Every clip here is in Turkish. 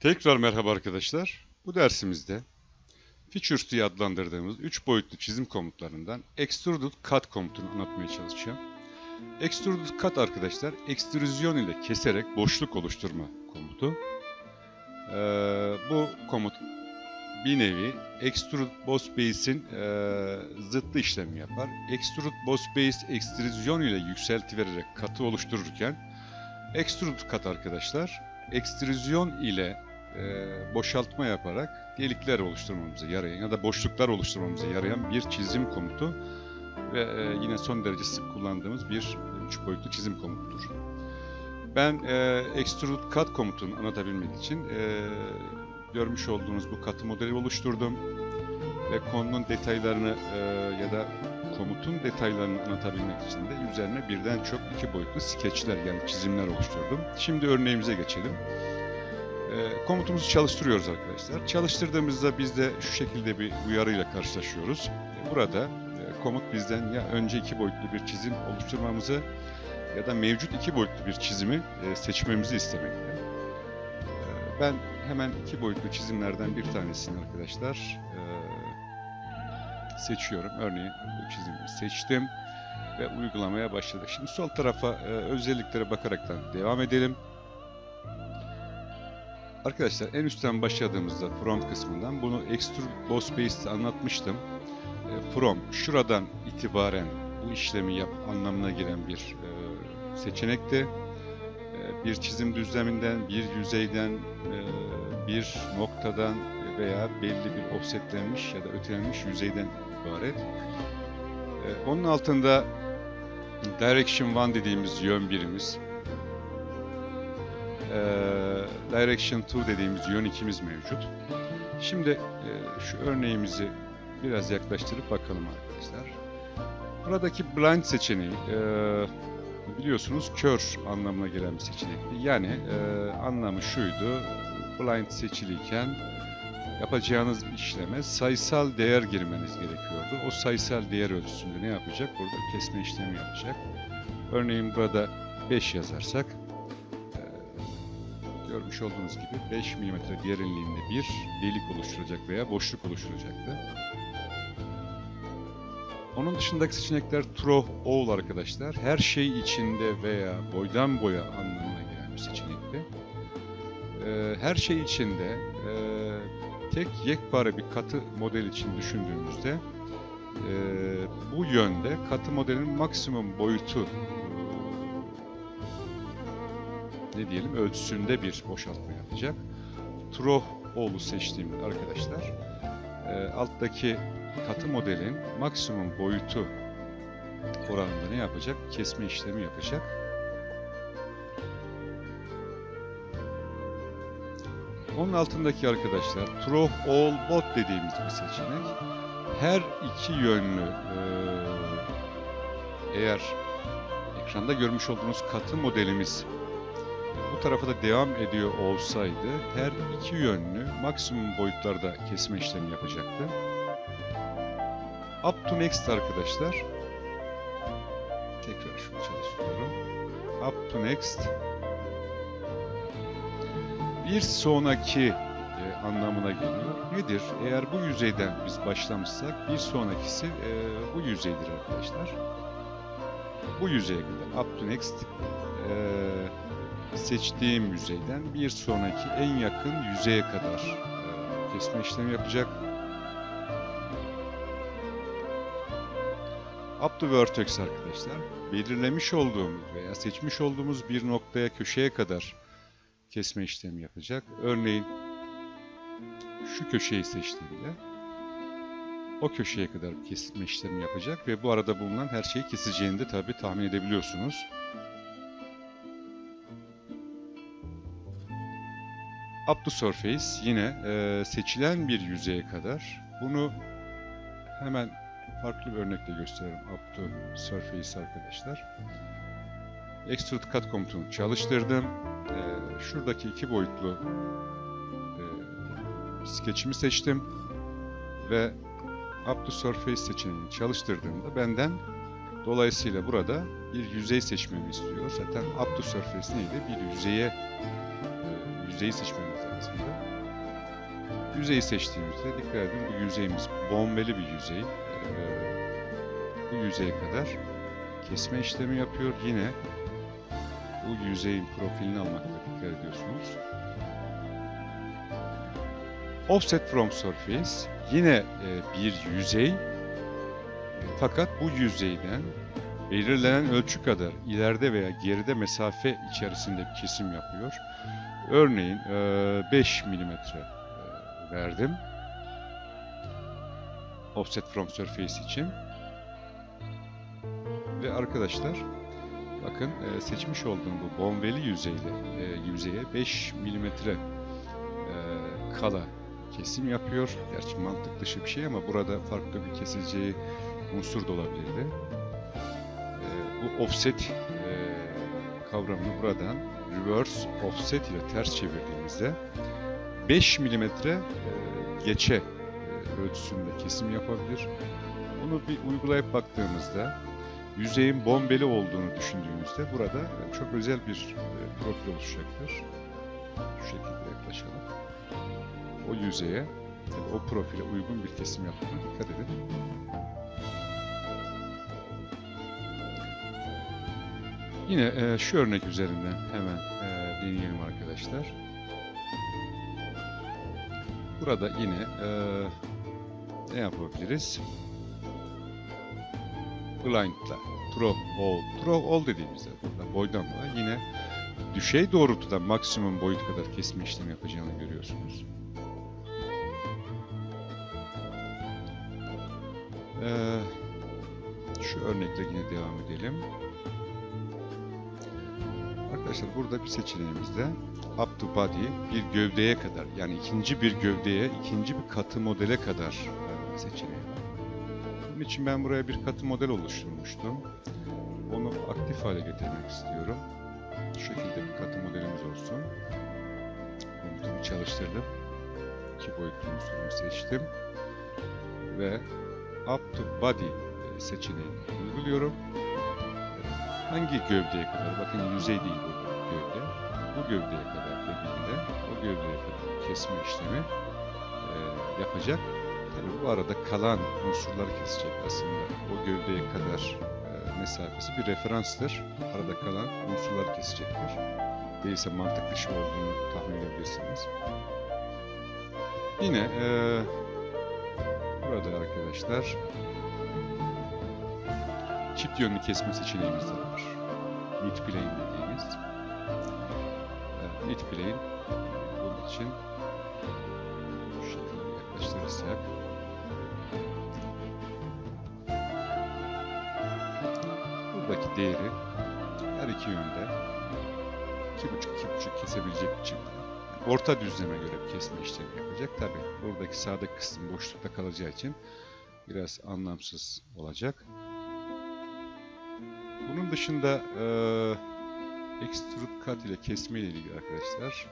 Tekrar merhaba arkadaşlar. Bu dersimizde Features diye adlandırdığımız 3 boyutlu çizim komutlarından Extruded Cut komutunu anlatmaya çalışacağım. Extruded Cut arkadaşlar, ekstrüzyon ile keserek boşluk oluşturma komutu. Ee, bu komut bir nevi Extrude Boss Base'in e, zıttı işlemi yapar. Extrude Boss Base ekstrüzyon ile yükseltivererek katı oluştururken Extrude Cut arkadaşlar, ekstrüzyon ile e, boşaltma yaparak delikler oluşturmamıza yarayan ya da boşluklar oluşturmamıza yarayan bir çizim komutu ve e, yine son derece sık kullandığımız bir üç boyutlu çizim komutudur. Ben e, Extrude Cut komutunu anlatabilmek için e, görmüş olduğunuz bu katı modeli oluşturdum ve konunun detaylarını e, ya da komutun detaylarını anlatabilmek için de üzerine birden çok iki boyutlu skeçler yani çizimler oluşturdum. Şimdi örneğimize geçelim. E, komutumuzu çalıştırıyoruz arkadaşlar. Çalıştırdığımızda biz de şu şekilde bir uyarıyla karşılaşıyoruz. E, burada e, komut bizden ya önce iki boyutlu bir çizim oluşturmamızı ya da mevcut iki boyutlu bir çizimi seçmemizi istemekte. Ben hemen iki boyutlu çizimlerden bir tanesini arkadaşlar seçiyorum. Örneğin bu çizimi seçtim ve uygulamaya başladık. Şimdi sol tarafa e, özelliklere bakaraktan devam edelim. Arkadaşlar en üstten başladığımızda from kısmından bunu Extrude Boss Base'de anlatmıştım. E, from şuradan itibaren bu işlemi yap anlamına gelen bir e, seçenekti. E, bir çizim düzleminden, bir yüzeyden, bir noktadan veya belli bir offsetlenmiş ya da ötelenmiş yüzeyden ibaret. Onun altında Direction 1 dediğimiz yön birimiz, e, Direction 2 dediğimiz yön ikimiz mevcut. Şimdi e, şu örneğimizi biraz yaklaştırıp bakalım arkadaşlar. Buradaki blind seçeneği e, biliyorsunuz kör anlamına gelen bir seçenekti. Yani e, anlamı şuydu. Blind seçiliyken yapacağınız işleme sayısal değer girmeniz gerekiyordu. O sayısal değer ölçüsünde ne yapacak? Burada kesme işlemi yapacak. Örneğin burada 5 yazarsak görmüş olduğunuz gibi 5 mm derinliğinde bir delik oluşturacak veya boşluk oluşturacaktı. Onun dışındaki seçenekler true all arkadaşlar. Her şey içinde veya boydan boya anlamına gelen bir seçenekti. Ee, her şey içinde e, tek yekpare bir katı model için düşündüğümüzde e, bu yönde katı modelin maksimum boyutu ne diyelim ölçüsünde bir boşaltma yapacak. True all'u seçtiğimde arkadaşlar e, alttaki katı modelin maksimum boyutu oranında ne yapacak? Kesme işlemi yapacak. Onun altındaki arkadaşlar True All Both dediğimiz bir seçenek. Her iki yönlü e, eğer ekranda görmüş olduğunuz katı modelimiz bu tarafa da devam ediyor olsaydı her iki yönlü maksimum boyutlarda kesme işlemi yapacaktı. Up to next arkadaşlar. Tekrar şunu çalıştırıyorum. Up to next. Bir sonraki e, anlamına geliyor. Nedir? Eğer bu yüzeyden biz başlamışsak bir sonrakisi e, bu yüzeydir arkadaşlar. Bu yüzeye kadar up to next e, seçtiğim yüzeyden bir sonraki en yakın yüzeye kadar e, kesme işlemi yapacak. Up to vertex arkadaşlar. Belirlemiş olduğum veya seçmiş olduğumuz bir noktaya köşeye kadar kesme işlemi yapacak. Örneğin şu köşeyi seçtiğimde o köşeye kadar kesme işlemi yapacak ve bu arada bulunan her şeyi keseceğini de tabi tahmin edebiliyorsunuz. Up to surface yine e, seçilen bir yüzeye kadar bunu hemen farklı bir örnekle gösteriyorum up to surface arkadaşlar. Extrude cut komutunu çalıştırdım. Ee, şuradaki iki boyutlu e, skeçimi seçtim ve up to surface seçeneğini çalıştırdığımda benden dolayısıyla burada bir yüzey seçmemi istiyor. Zaten up to surface neydi? Bir yüzeye e, yüzeyi seçmemiz lazımdı. Yüzeyi seçtiğimizde dikkat edin bu yüzeyimiz bombeli bir yüzey. Ee, bu yüzeye kadar kesme işlemi yapıyor. Yine bu yüzeyin profilini almakta dikkat ediyorsunuz. Offset from surface yine e, bir yüzey fakat bu yüzeyden belirlenen ölçü kadar ileride veya geride mesafe içerisinde kesim yapıyor. Örneğin e, 5 milimetre e, verdim. Offset from surface için. Ve arkadaşlar bakın e, seçmiş olduğum bu bombeli yüzeyle e, yüzeye 5 milimetre e, kala kesim yapıyor. Gerçi mantık dışı bir şey ama burada farklı bir kesileceği unsur da olabilirdi. E, bu offset e, kavramını buradan reverse offset ile ters çevirdiğimizde 5 milimetre e, geçe e, ölçüsünde kesim yapabilir. Bunu bir uygulayıp baktığımızda yüzeyin bombeli olduğunu düşündüğümüzde burada çok özel bir e, profil oluşacaktır. Şu şekilde yaklaşalım. O yüzeye, o profile uygun bir kesim yaptığına dikkat edin. Yine e, şu örnek üzerinden hemen e, deneyelim arkadaşlar. Burada yine e, ne yapabiliriz? Blind'la throw all. Throw all dediğimizde burada boydan boya yine düşey doğrultuda maksimum boyut kadar kesme işlemi yapacağını görüyorsunuz. Ee, şu örnekle yine devam edelim. Arkadaşlar burada bir seçeneğimizde up to body bir gövdeye kadar yani ikinci bir gövdeye ikinci bir katı modele kadar e, seçeneği. Bunun için ben buraya bir katı model oluşturmuştum. Onu aktif hale getirmek istiyorum. Şu şekilde bir katı modelimiz olsun. Komutumu çalıştırdım. İki boyutlu unsurumu seçtim. Ve up to body seçeneğini uyguluyorum. Hangi gövdeye kadar? Bakın yüzey değil bu gövde. Bu gövdeye kadar dediğimde o gövdeye kadar kesme işlemi e, yapacak. Tabii bu arada kalan unsurları kesecek aslında. O gövdeye kadar e, mesafesi bir referanstır. Arada kalan unsurları kesecektir. Değilse mantık dışı olduğunu tahmin edebilirsiniz. Yine e, burada arkadaşlar çift yönlü kesme seçeneğimiz de var. Mid plane dediğimiz. E, mid plane bunun için şu şekilde yaklaştırırsak buradaki değeri her iki yönde iki buçuk iki buçuk kesebilecek biçimde orta düzleme göre kesme işlemi yapacak. Tabi buradaki sağdaki kısım boşlukta kalacağı için biraz anlamsız olacak. Bunun dışında e, extrude cut ile kesme ile ilgili arkadaşlar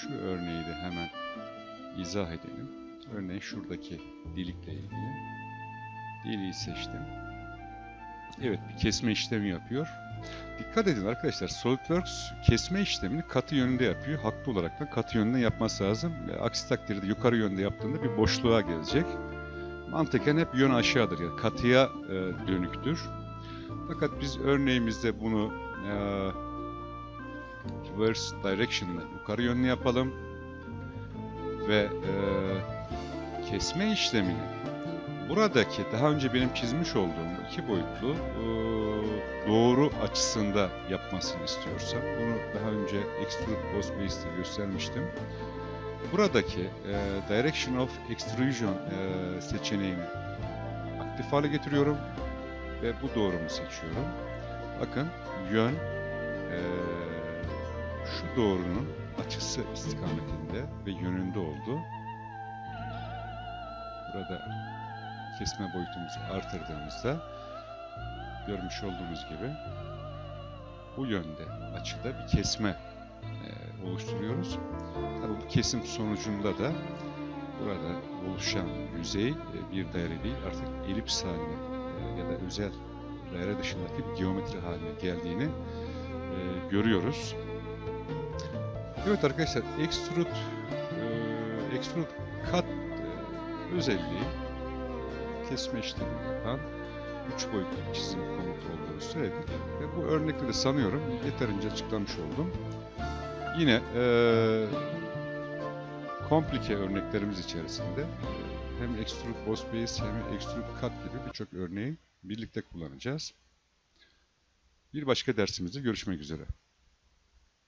şu örneği de hemen izah edelim. Örneğin şuradaki delikle ilgili. Deliği seçtim. Evet bir kesme işlemi yapıyor. Dikkat edin arkadaşlar SolidWorks kesme işlemini katı yönünde yapıyor. Haklı olarak da katı yönünde yapması lazım. Aksi takdirde yukarı yönde yaptığında bir boşluğa gelecek. Mantıken hep yön aşağıdır. Yani katıya e, dönüktür. Fakat biz örneğimizde bunu e, reverse direction'la yukarı yönlü yapalım. Ve e, kesme işlemini buradaki daha önce benim çizmiş olduğum iki boyutlu e, doğru açısında yapmasını istiyorsam bunu daha önce Extrude Boss Base'de göstermiştim. Buradaki e, Direction of Extrusion e, seçeneğini aktif hale getiriyorum ve bu doğrumu seçiyorum. Bakın yön e, şu doğrunun açısı istikametinde ve yönünde oldu. Burada kesme boyutumuzu artırdığımızda görmüş olduğunuz gibi bu yönde açıda bir kesme e, oluşturuyoruz. Tabii bu kesim sonucunda da burada oluşan yüzey bir daire değil artık elips haline ya da özel daire dışındaki bir geometri haline geldiğini e, görüyoruz. Evet arkadaşlar Extrude e, Extrude Cut e, özelliği kesme işlemi yapan 3 boyutlu çizim komutu olduğunu söyledik ve bu örnekte de sanıyorum yeterince açıklamış oldum. Yine e, komplike örneklerimiz içerisinde e, hem Extrude Boss Base hem Extrude Cut gibi birçok örneği birlikte kullanacağız. Bir başka dersimizde görüşmek üzere.